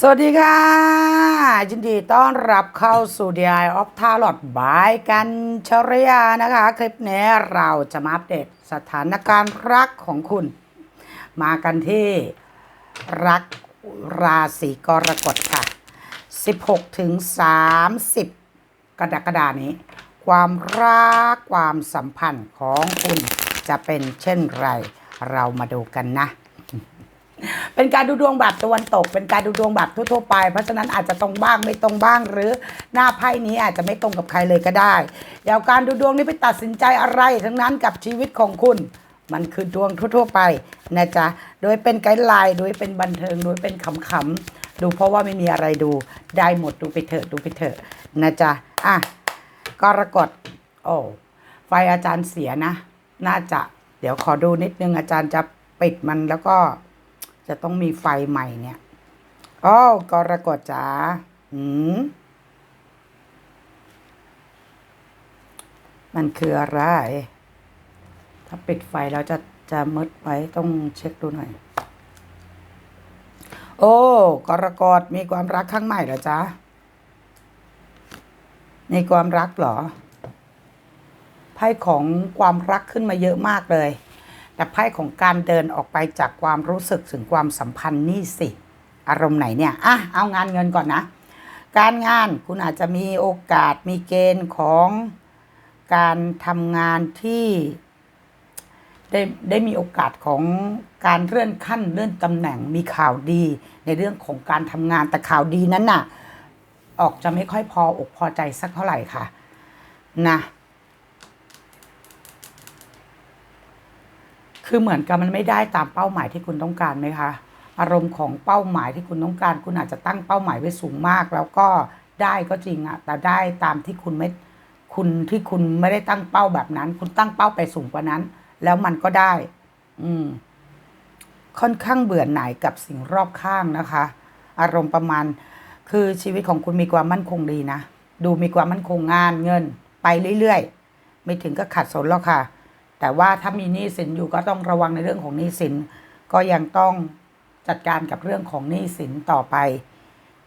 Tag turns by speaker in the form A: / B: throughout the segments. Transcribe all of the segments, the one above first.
A: สวัสดีค่ะ ยินดีต้อนรับเข้าสู่ DI of Tarot บายกันชรยานะคะ คลิปนี้เราจะมาอัปเดตสถานการณ์รักของคุณ มากันที่รักราศีกรกฎค่ะ 16 ถึง 30 กรกฎานี้ ความรักความสัมพันธ์ของคุณจะเป็นเช่นไร เรามาดูกันนะ เป็นการดูดวงแบบตะวันตก เป็นการดูดวงแบบทั่วๆไป เพราะฉะนั้นอาจจะตรงบ้างไม่ตรงบ้าง หรือหน้าไพ่นี้อาจจะไม่ตรงกับใครเลยก็ได้เดี๋ยวการดูดวงนี้ไปตัดสินใจอะไร ทั้งนั้นกับชีวิตของคุณ มันคือดวงทั่ว ๆ ไปนะจ๊ะโดยเป็นไกด์ไลน์โดยเป็นบันเทิงโดยเป็นขำๆดูเพราะว่าไม่มีอะไรดูได้หมดดูไปเถอะดูไปเถอะนะจ๊ะอะกรกฎโอ้ไฟอาจารย์เสียนะ น่าจะ เดี๋ยวขอดูนิดนึงอาจารย์จะปิดมันแล้วก็ จะต้องมีไฟใหม่เนี่ยอ้กรกฎจ๋าหืมมันคืออะไร ถ้าปิดไฟแล้วจะจะมืดไว้ต้องเช็คดูหน่อย โอ้กรกฎมีความรักครั้งใหม่เหรอจ๊ะมีความรักเหรอไพ่ของความรักขึ้นมาเยอะมากเลย แต่ไพ่ของการเดินออกไปจากความรู้สึกถึงความสัมพันธ์นี่สิ อารมณ์ไหนเนี่ยอะเอางานเงินก่อนนะ การงานคุณอาจจะมีโอกาสมีเกณฑ์ของการทำงานที่ได้ได้มีโอกาสของการเลื่อนขั้นเลื่อนตำแหน่งมีข่าวดีในเรื่องของการทำงานแต่ข่าวดีนั้นน่ะ ออกจะไม่ค่อยพออกพอใจสักเท่าไหร่ค่ะ นะ คือเหมือนกับมันไม่ได้ตามเป้าหมายที่คุณต้องการไหมคะ อารมณ์ของเป้าหมายที่คุณต้องการ คุณอาจจะตั้งเป้าหมายไว้สูงมาก แล้วก็ได้ก็จริงอะแต่ได้ตามที่คุณไม่คุณที่คุณไม่ได้ตั้งเป้าแบบนั้น คุณตั้งเป้าไปสูงกว่านั้น แล้วมันก็ได้ อืม ค่อนข้างเบื่อหน่ายกับสิ่งรอบข้างนะคะ อารมณ์ประมาณ คือชีวิตของคุณมีความมั่นคงดีนะ ดูมีความมั่นคงงานเงิน ไปเรื่อยๆ ไม่ถึงก็ขัดสนหรอกค่ะ แต่ว่าถ้ามีหนี้สินอยู่ก็ต้องระวังในเรื่องของหนี้สิน ก็ยังต้องจัดการกับเรื่องของหนี้สินต่อไป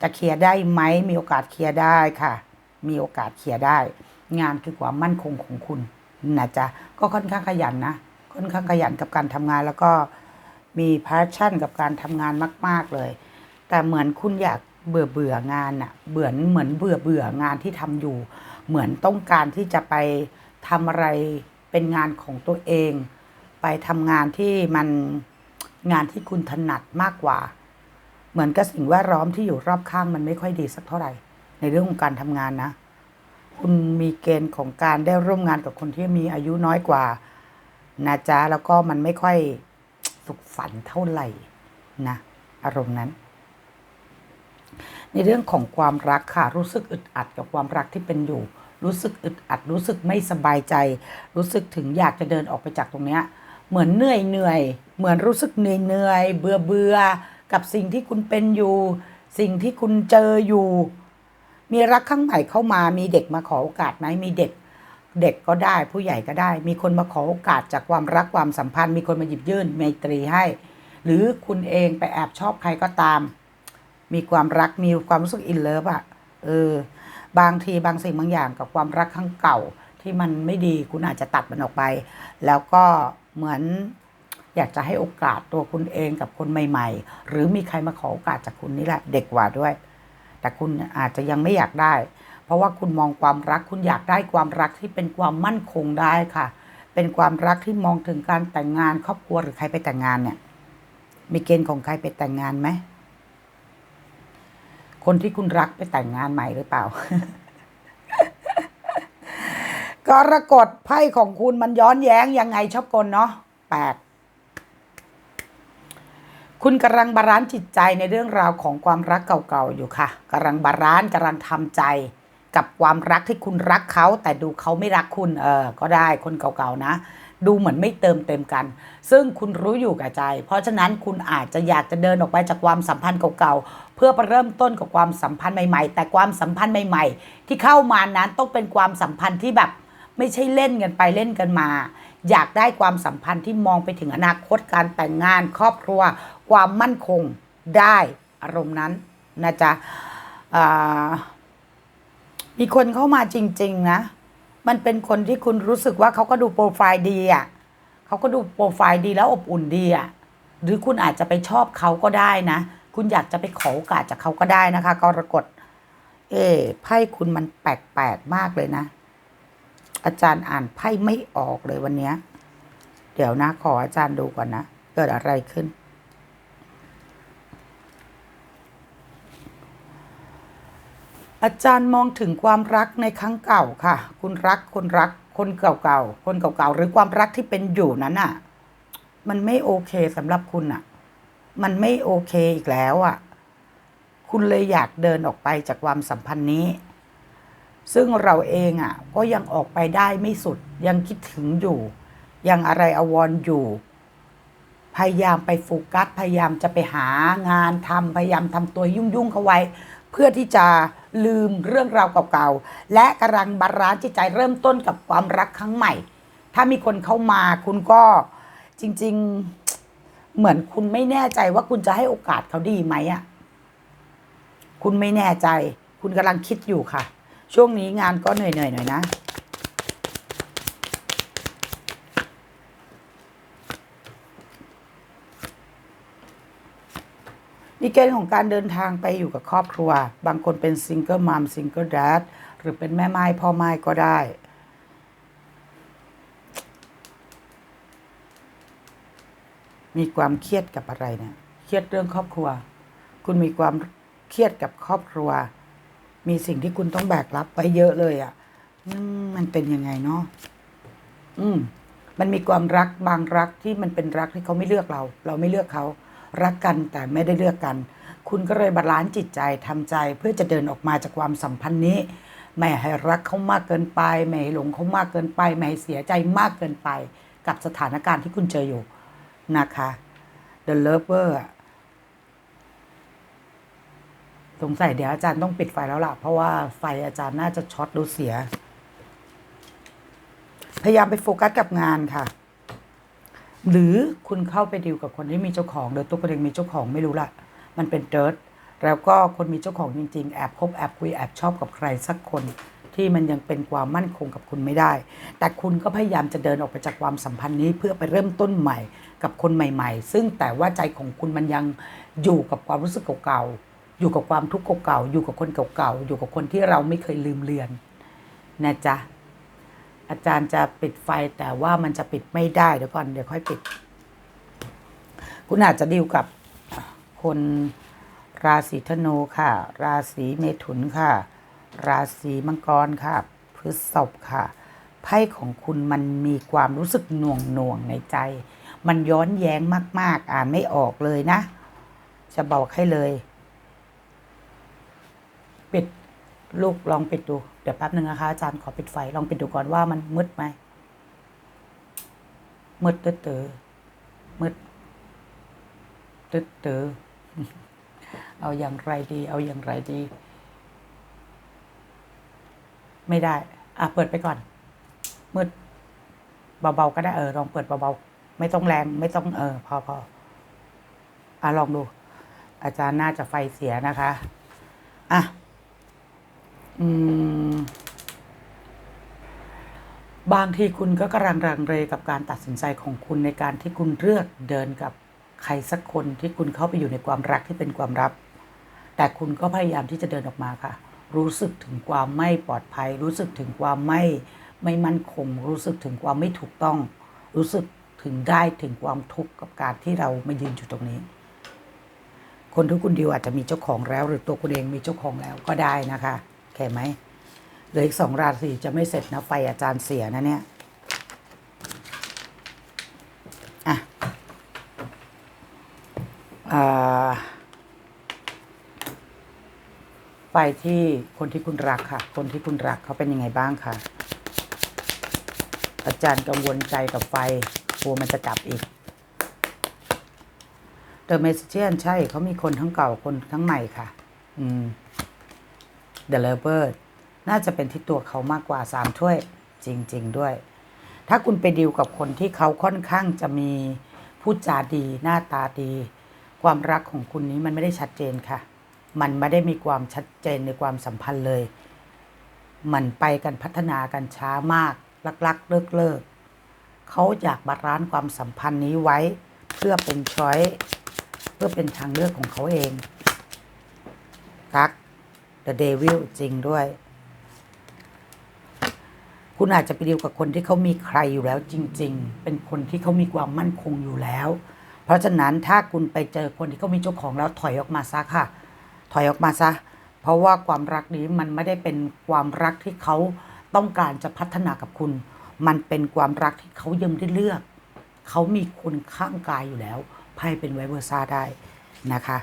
A: จะเคลียร์ได้ไหมมีโอกาสเคลียร์ได้ค่ะ มีโอกาสเคลียร์ได้ งานคือความมั่นคงของคุณนะจ๊ะก็ค่อนข้างขยันนะค่อนข้างขยันกับการทำงานแล้วก็มีพาชั่นกับการทำงานมาก ๆเลย แต่เหมือนคุณอยากเบื่อเบื่องานอะเบื่อเหมือนเบื่อเบื่องานที่ทำอยู่ เหมือนต้องการที่จะไปทำอะไร เป็นงานของตัวเอง ไปทำงานที่มันงานที่คุณถนัดมากกว่า เหมือนกับสิ่งแวดล้อมที่อยู่รอบข้างมันไม่ค่อยดีสักเท่าไหร่ ในเรื่องของการทำงานนะ คุณมีเกณฑ์ของการได้ร่วมงานกับคนที่มีอายุน้อยกว่านะจ๊ะแล้วก็มันไม่ค่อยสุขสันต์เท่าไหร่นะอารมณ์นั้น ในเรื่องของความรักค่ะรู้สึกอึดอัดกับความรักที่เป็นอยู่ รู้สึกอึดอัดรู้สึกไม่สบายใจ รู้สึกถึงอยากจะเดินออกไปจากตรงเนี้ยเหมือนเหนื่อยเหนื่อยเหมือนรู้สึกเหนื่อยเหนื่อยเบื่อเบื่อกับสิ่งที่คุณเป็นอยู่ สิ่งที่คุณเจออยู่ มีรักข้างใหม่เข้ามามีเด็กมาขอโอกาสไหมมีเด็กเด็กก็ได้ผู้ใหญ่ก็ได้ มีคนมาขอโอกาสจากความรักความสัมพันธ์ มีคนมาหยิบยื่นไมตรีให้ หรือคุณเองไปแอบชอบใครก็ตาม มีความรักมีความรู้สึกอินเลิฟอะเออ บางทีบางสิ่งบางอย่างกับความรักครั้งเก่าที่มันไม่ดีคุณอาจจะตัดมันออกไป แล้วก็เหมือนอยากจะให้โอกาสตัวคุณเองกับคนใหม่ ๆ หรือมีใครมาขอโอกาสจากคุณนี่แหละเด็กกว่าด้วย แต่คุณอาจจะยังไม่อยากได้ เพราะว่าคุณมองความรักคุณอยากได้ความรักที่เป็นความมั่นคงได้ค่ะ เป็นความรักที่มองถึงการแต่งงานครอบครัวหรือใครไปแต่งงานเนี่ยมีเกณฑ์ของใครไปแต่งงานไหม คนที่คุณรักไปแต่งงานใหม่หรือเปล่ากรกฎไพ่ของคุณมันย้อนแย้งยังไงชอบกลเนาะแปดคุณกำลังบาลานซ์จิตใจในเรื่องราวของความรักเก่าๆอยู่ค่ะกำลังบาลานซ์กำลังทำใจ กับความรักที่คุณรักเขาแต่ดูเขาไม่รักคุณเออก็ได้คนเก่าๆนะ ดูเหมือนไม่เติมเต็มกัน ซึ่งคุณรู้อยู่กับใจ เพราะฉะนั้นคุณอาจจะอยากจะเดินออกไปจากความสัมพันธ์เก่าๆ เพื่อไปเริ่มต้นกับความสัมพันธ์ใหม่ ๆ แต่ความสัมพันธ์ใหม่ ๆ ที่เข้ามานั้นต้องเป็นความสัมพันธ์ที่แบบไม่ใช่เล่นกันไปเล่นกันมา อยากได้ความสัมพันธ์ที่มองไปถึงอนาคตการแต่งงาน ครอบครัว ความมั่นคงได้อารมณ์นั้นนะจ๊ะมีคนเข้ามาจริง ๆ นะ มันเป็นคนที่คุณรู้สึกว่าเขาก็ดูโปรไฟล์ดีอะเขาก็ดูโปรไฟล์ดีแล้วอบอุ่นดีอะหรือคุณอาจจะไปชอบเขาก็ได้นะ คุณอยากจะไปขอโอกาสจากเขาก็ได้นะคะกรกฎเอ้ไพ่คุณมันแปลกๆมากเลยนะ อาจารย์อ่านไพ่ไม่ออกเลยวันเนี้ยเดี๋ยวนะขออาจารย์ดูก่อนนะ เกิดอะไรขึ้น อาจารย์มองถึงความรักในครั้งเก่าค่ะ คุณรักคนรักคนเก่าๆคนเก่าๆหรือความรักที่เป็นอยู่นั้นอะ มันไม่โอเคสำหรับคุณอะ มันไม่โอเคอีกแล้วอะ คุณเลยอยากเดินออกไปจากความสัมพันธ์นี้ ซึ่งเราเองอะ ก็ยังออกไปได้ไม่สุดยังคิดถึงอยู่ ยังอะไรอววรอยู่ พยายามไปโฟกัสพยายามจะไปหางานทำพยายามทำตัวยุ่งๆเข้าไว้ เพื่อที่จะลืมเรื่องราวเก่าๆ และกำลังบาลานซ์จิตใจเริ่มต้นกับความรักครั้งใหม่ ถ้ามีคนเข้ามาคุณก็จริง ๆ เหมือนคุณไม่แน่ใจว่าคุณจะให้โอกาสเขาดีไหมอะ คุณไม่แน่ใจ คุณกำลังคิดอยู่ค่ะ ช่วงนี้งานก็เหนื่อยๆหน่อยนะ มีเกณฑ์ของการเดินทางไปอยู่กับครอบครัว บางคนเป็นซิงเกิลมัมซิงเกิล a ดหรือเป็นแม่ไม้พ่อไม้ก็ได้ มีความเครียดกับอะไรเนี่ย เครียดเรื่องครอบครัว คุณมีความเครียดกับครอบครัว มีสิ่งที่คุณต้องแบกรับไว้เยอะเลยอะ่ะมมันเป็นยังไงเนาะอืม มันมีความรักบางรักที่มันเป็นรักที่เขาไม่เลือกเรา เราไม่เลือกเขา รักกันแต่ไม่ได้เลือกกัน คุณก็เลยบาลานซ์จิตใจทำใจเพื่อจะเดินออกมาจากความสัมพันธ์นี้ ไม่ให้รักเขามากเกินไป ไม่ให้หลงเขามากเกินไป ไม่ให้เสียใจมากเกินไป กับสถานการณ์ที่คุณเจออยู่นะคะ The Lover สงสัยเดี๋ยวอาจารย์ต้องปิดไฟแล้วล่ะ เพราะว่าไฟอาจารย์น่าจะช็อตหรือเสีย พยายามไปโฟกัสกับงานค่ะ หรือคุณเข้าไปดีลกับคนที่มีเจ้าของโดยตัวคนเองมีเจ้าของไม่รู้ละมันเป็นเดิร์ดแล้วก็คนมีเจ้าของจริงๆ แอบคบแอบคุยแอบชอบกับใครสักคนที่มันยังเป็นความมั่นคงกับคุณไม่ได้ แต่คุณก็พยายามจะเดินออกไปจากความสัมพันธ์นี้เพื่อไปเริ่มต้นใหม่กับคนใหม่ ๆ ซึ่งแต่ว่าใจของคุณมันยังอยู่กับความรู้สึกเก่าๆ อยู่กับความทุกข์เก่าๆ อยู่กับคนเก่าๆ อยู่กับคนที่เราไม่เคยลืมเลือนนะจ๊ะ อาจารย์จะปิดไฟแต่ว่ามันจะปิดไม่ได้เดี๋ยวก่อนเดี๋ยวค่อยปิด คุณอาจจะดีลกับคนราศีธนูค่ะ ราศีเมถุนค่ะ ราศีมังกรค่ะ พฤษภค่ะ ไพ่ของคุณมันมีความรู้สึกหน่วงหน่วงในใจ มันย้อนแย้งมาก ๆ อ่านไม่ออกเลยนะ จะบอกให้เลย ปิด ลูกลองปิดดู ดี๋ยวแป๊บหนึ่งนะคะอาจารย์ขอปิดไฟ ลองปิดดูก่อนว่ามันมืดไหมมืดตื้อเตอมืดตื้อเตอเอาอย่างไรดี เอาอย่างไรดี ไม่ได้ อะเปิดไปก่อน มืดเบาๆก็ได้เออลองเปิดเบาๆไม่ต้องแรง ไม่ต้องเออ พอพออะลองดู อาจารย์น่าจะไฟเสียนะคะ อะ บางทีคุณก็กำลังรังเลกับการตัดสินใจของคุณในการที่คุณเลือกเดินกับใครสักคนที่คุณเข้าไปอยู่ในความรักที่เป็นความลับ แต่คุณก็พยายามที่จะเดินออกมาค่ะ รู้สึกถึงความไม่ปลอดภัย รู้สึกถึงความไม่ไม่มั่นคง รู้สึกถึงความไม่ถูกต้อง รู้สึกถึงได้ถึงความทุกข์กับการที่เรามายืนอยู่ตรงนี้ คนที่คุณดิวอาจจะมีเจ้าของแล้ว หรือตัวคุณเองมีเจ้าของแล้วก็ได้นะคะ โอเคไหมเหลืออีกสองราศีจะไม่เสร็จนะไฟอาจารย์เสียนะเนี่ยอะไฟที่คนที่คุณรักค่ะ คนที่คุณรักเขาเป็นยังไงบ้างคะอาจารย์กังวลใจกับไฟกลัวมันจะกลับอีกเดอะเมสเชียนใช่เขามีคนทั้งเก่าคนทั้งใหม่ค่ะ อืม The Lover น่าจะเป็นที่ตัวเขามากกว่าสามถ้วยจริง ๆ ด้วย ถ้าคุณไปดีลกับคนที่เขาค่อนข้างจะมีพูดจาดีหน้าตาดี ความรักของคุณนี้มันไม่ได้ชัดเจนค่ะ มันไม่ได้มีความชัดเจนในความสัมพันธ์เลย มันไปกันพัฒนากันช้ามาก ลักๆ เลิกเลิกเขาอยากบาลานซ์ความสัมพันธ์นี้ไว้ เพื่อเป็นช้อยเพื่อเป็นทางเลือกของเขาเอง The Devil จริงด้วย คุณอาจจะไปดีลกับคนที่เขามีใครอยู่แล้วจริง ๆ เป็นคนที่เขามีความมั่นคงอยู่แล้ว เพราะฉะนั้นถ้าคุณไปเจอคนที่เขามีเจ้าของแล้วถอยออกมาซะค่ะ ถอยออกมาซะ เพราะว่าความรักนี้มันไม่ได้เป็นความรักที่เขาต้องการจะพัฒนากับคุณ มันเป็นความรักที่เขายังไม่ได้เลือก เขามีคนข้างกายอยู่แล้วไพ่เป็นไวเวอร์ซ่าได้นะคะ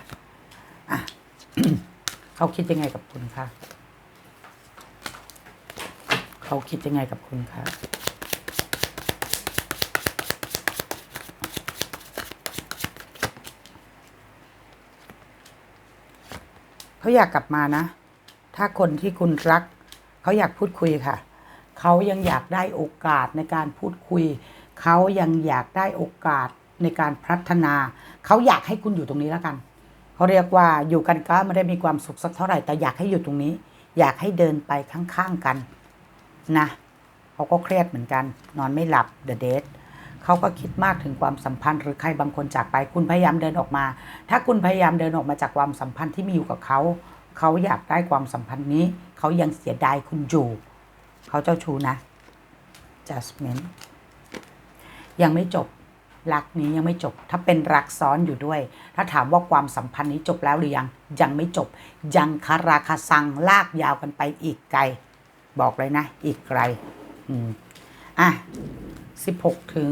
A: อะ เขาคิดยังไงกับคุณคะเขาคิดยังไงกับคุณคะเขาอยากกลับมานะ ถ้าคนที่คุณรัก เขาอยากพูดคุยค่ะ เขายังอยากได้โอกาสในการพูดคุย เขายังอยากได้โอกาสในการพัฒนา เขาอยากให้คุณอยู่ตรงนี้แล้วกัน เขาเรียกว่าอยู่กันก็ไม่ได้มีความสุขสักเท่าไหร่แต่อยากให้อยู่ตรงนี้ อยากให้เดินไปข้างๆกันนะเขาก็เครียดเหมือนกัน นอนไม่หลับ The Date เขาก็คิดมากถึงความสัมพันธ์ หรือใครบางคนจากไป คุณพยายามเดินออกมา ถ้าคุณพยายามเดินออกมาจากความสัมพันธ์ที่มีอยู่กับเขาเขาอยากได้ความสัมพันธ์นี้ เขายังเสียดายคุณอยู่เขาเจ้าชู้นะ Jasmine ยังไม่จบ รักนี้ยังไม่จบ ถ้าเป็นรักซ้อนอยู่ด้วย ถ้าถามว่าความสัมพันธ์นี้จบแล้วหรือยัง ยังไม่จบ ยังคาราคาซังลากยาวกันไปอีกไกล บอกเลยนะ อีกไกล อืม อะ16ถึง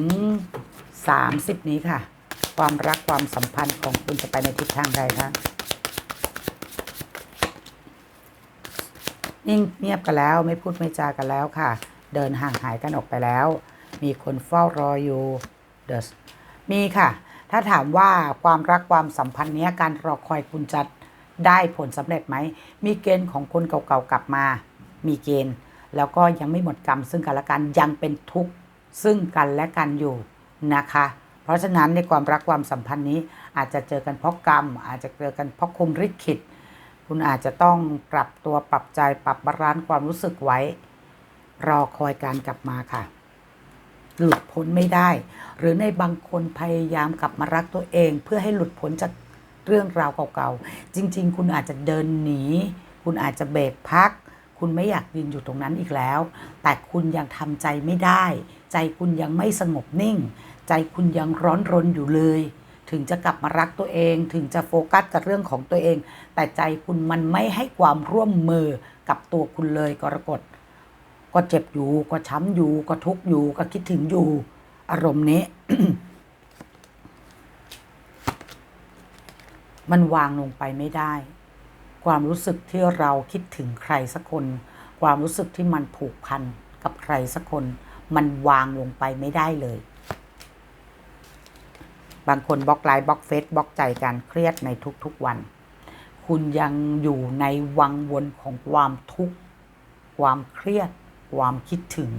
A: 30นี้ค่ะ ความรักความสัมพันธ์ของคุณจะไปในทิศทางใดคะนิ่งเงียบกันแล้วไม่พูดไม่จากันแล้วค่ะ เดินห่างหายกันออกไปแล้ว มีคนเฝ้ารออยู่เดส มีค่ะ ถ้าถามว่าความรักความสัมพันธ์เนี้ยการรอคอยคุณจะได้ผลสำเร็จไหม มีเกณฑ์ของคนเก่าๆกลับมา มีเกณฑ์ แล้วก็ยังไม่หมดกรรม ซึ่งกันและกันยังเป็นทุกข์ซึ่งกันและกันอยู่นะคะ เพราะฉะนั้นในความรักความสัมพันธ์นี้อาจจะเจอกันเพราะกรรม อาจจะเจอกันเพราะคมริขิตคุณอาจจะต้องปรับตัวปรับใจปรับบาลานซ์ความรู้สึกไว้ รอคอยการกลับมาค่ะ หลุดพ้นไม่ได้ หรือในบางคนพยายามกลับมารักตัวเอง เพื่อให้หลุดพ้นจากเรื่องราวเก่าๆ จริง ๆ คุณอาจจะเดินหนี คุณอาจจะเบรกพัก คุณไม่อยากยืนอยู่ตรงนั้นอีกแล้ว แต่คุณยังทำใจไม่ได้ ใจคุณยังไม่สงบนิ่ง ใจคุณยังร้อนรนอยู่เลย ถึงจะกลับมารักตัวเอง ถึงจะโฟกัสกับเรื่องของตัวเอง แต่ใจคุณมันไม่ให้ความร่วมมือกับตัวคุณเลยกรกฎ ก็เจ็บอยู่ ก็ช้ำอยู่ ก็ทุกข์อยู่ ก็คิดถึงอยู่ อารมณ์นี้ มันวางลงไปไม่ได้ ความรู้สึกที่เราคิดถึงใครสักคน ความรู้สึกที่มันผูกพันกับใครสักคน มันวางลงไปไม่ได้เลย บางคนบล็อกไลน์บล็อกเฟซบล็อกใจกันเครียดในทุกๆวัน คุณยังอยู่ในวังวนของความทุกข์ความเครียด ความคิดถึง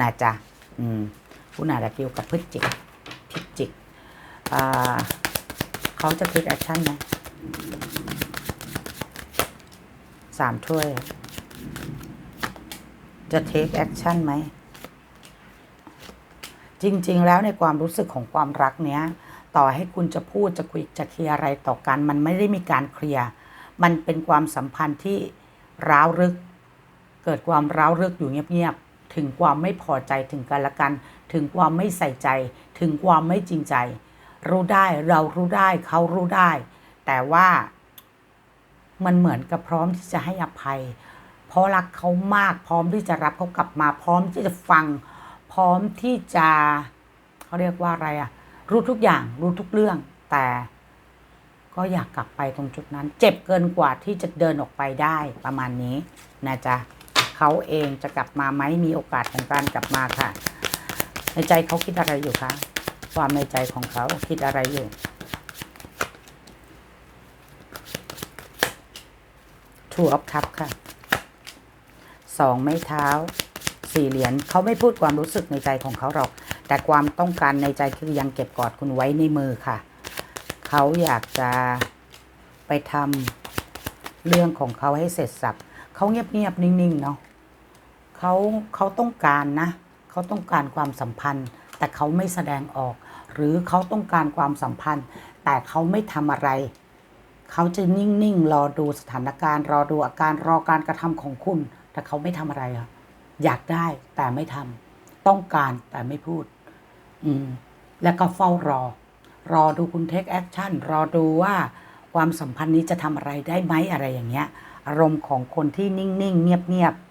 A: นะจ๊ะอืมคุณอาจะเกี่ยวกับพฤศจิกพิจิกอ่าเขาจะ take action ไหมสามถ้วย จะ take action ไหม จริง ๆ แล้วในความรู้สึกของความรักเนี้ย ต่อให้คุณจะพูดจะคุยจะเคลียร์อะไรต่อกัน มันไม่ได้มีการเคลียร์ มันเป็นความสัมพันธ์ที่ร้าวรึก เกิดความร้าวรึกอยู่เงียบๆ ถึงความไม่พอใจถึงกันและกัน ถึงความไม่ใส่ใจ ถึงความไม่จริงใจ รู้ได้เรารู้ได้เขารู้ได้ แต่ว่ามันเหมือนกับพร้อมที่จะให้อภัย เพราะรักเขามากพร้อมที่จะรับเขากลับมาพร้อมที่จะฟัง พร้อมที่จะเขาเรียกว่าอะไรอะรู้ทุกอย่างรู้ทุกเรื่อง แต่ก็อยากกลับไปตรงจุดนั้น เจ็บเกินกว่าที่จะเดินออกไปได้ประมาณนี้นะจ๊ะ เขาเองจะกลับมาไหมมีโอกาสของการกลับมาค่ะ ในใจเขาคิดอะไรอยู่คะความในใจของเขาคิดอะไรอยู่ Two of Cup ค่ะสองไม้เท้า สี่เหรียญเขาไม่พูดความรู้สึกในใจของเขาหรอก แต่ความต้องการในใจคือยังเก็บกอดคุณไว้ในมือค่ะ เขาอยากจะไปทำเรื่องของเขาให้เสร็จสับเขาเงียบๆนิ่งๆเนาะ เขาเขาต้องการนะเขาต้องการความสัมพันธ์ แต่เขาไม่แสดงออก หรือเขาต้องการความสัมพันธ์ แต่เขาไม่ทำอะไร เขาจะนิ่งๆรอดูสถานการณ์ รอดูอาการรอการกระทำของคุณ แต่เขาไม่ทำอะไรอะอยากได้แต่ไม่ทำต้องการแต่ไม่พูด อืม แล้วก็เฝ้ารอ รอดูคุณเทคแอคชั่นรอดูว่าความสัมพันธ์นี้จะทำอะไรได้ไหมอะไรอย่างเงี้ย อารมณ์ของคนที่นิ่งๆเงียบๆ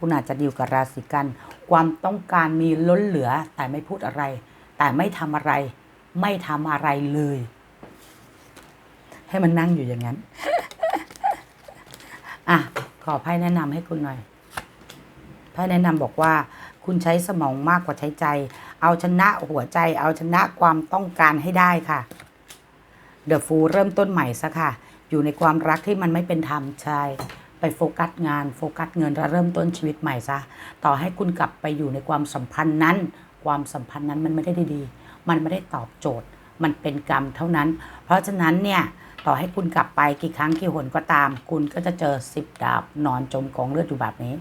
A: คุณอาจจะดีลกับราศีกัน ความต้องการมีล้นเหลือแต่ไม่พูดอะไร แต่ไม่ทำอะไร ไม่ทำอะไรเลย ให้มันนั่งอยู่อย่างนั้น อะ ขอไพ่แนะนำให้คุณหน่อยไพ่แนะนำบอกว่า คุณใช้สมองมากกว่าใช้ใจ เอาชนะหัวใจ เอาชนะความต้องการให้ได้ค่ะเดอะฟูเริ่มต้นใหม่ซะค่ะ อยู่ในความรักที่มันไม่เป็นธรรมใช่ ไปโฟกัสงานโฟกัสเงินแล้วเริ่มต้นชีวิตใหม่ซะต่อให้คุณกลับไปอยู่ในความสัมพันธ์นั้น ความสัมพันธ์นั้นมันไม่ได้ดี มันไม่ได้ตอบโจทย์ มันเป็นกรรมเท่านั้น เพราะฉะนั้นเนี่ยต่อให้คุณกลับไปกี่ครั้งกี่หนก็ตาม คุณก็จะเจอสิบดาบนอนจมกองเลือดอยู่แบบนี้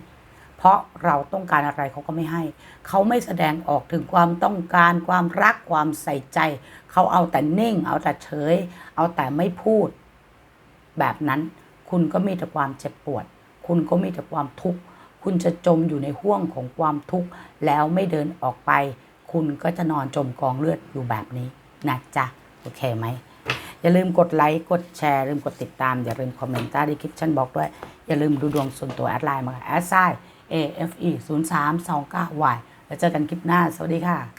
A: เพราะเราต้องการอะไรเขาก็ไม่ให้ เขาไม่แสดงออกถึงความต้องการความรักความใส่ใจ เขาเอาแต่นิ่ง เอาแต่เฉย เอาแต่ไม่พูด แบบนั้น คุณก็มีแต่ความเจ็บปวด คุณก็มีแต่ความทุกข์คุณจะจมอยู่ในห่วงของความทุกข์แล้วไม่เดินออกไป คุณก็จะนอนจมกองเลือดอยู่แบบนี้นะจ๊ะโอเคไหมอย่าลืมกดไลค์กดแชร์ลืมกดติดตาม อย่าลืมคอมเมนต์ใต้ดีคลิปฉันบอกด้วย อย่าลืมดูดวงส่วนตัวแอดไลน์มาแอดไซ AFE 0 3 2 9 Y แล้วเจอกันคลิปหน้า สวัสดีค่ะ